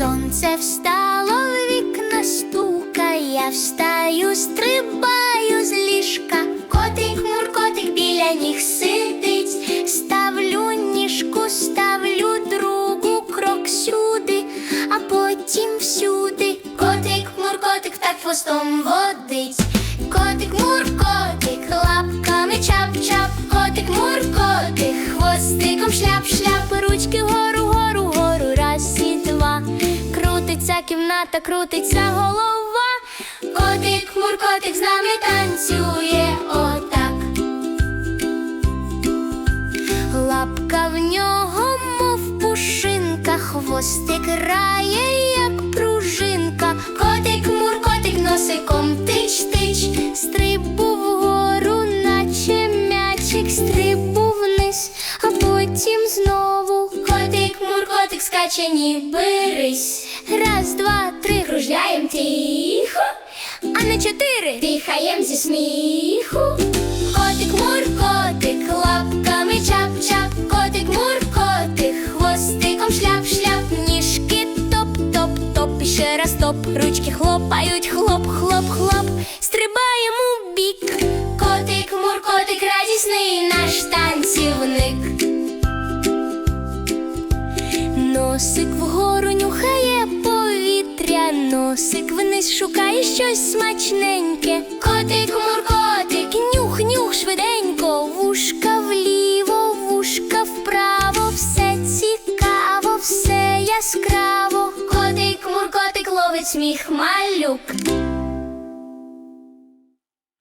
Сонце встало в вікна стукає, я встаю, стрибаю з ліжка. Котик, муркотик біля ніг сидить. Ставлю ніжку, ставлю другу крок сюди, а потім всюди. Котик, муркотик так хвостом водить. Котик, муркотик, лапками чап-чап. Котик, муркотик, хвостиком шляп-шляп. Ручки вгору, Крутиться кімната, крутиться голова. Котик, муркотик з нами танцює отак. Лапка в нього, мов пушинка, хвостик грає, як пружинка. Котик, муркотик, носиком тич-тич, стрибу вгору, наче м'ячик, стрибу вниз, а потім знову. Котик, муркотик, скаче, ніби рись. Раз, два, три, кружляєм тихо, а не чотири дихаєм зі сміху. Котик, муркотик, лапками чап-чап, котик, муркотик, хвостиком шляп-шляп, ніжки топ-топ-топ, і ще раз топ, ручки хлопають, хлоп-хлоп-хлоп, стрибаємо в бік. Котик, муркотик, радісний наш танцівник. носик вниз шукає щось смачненьке. Котик муркотик, нюх, нюх швиденько, вушка вліво, вушка вправо, все цікаво, все яскраво. Котик муркотик ловить сміх малюк.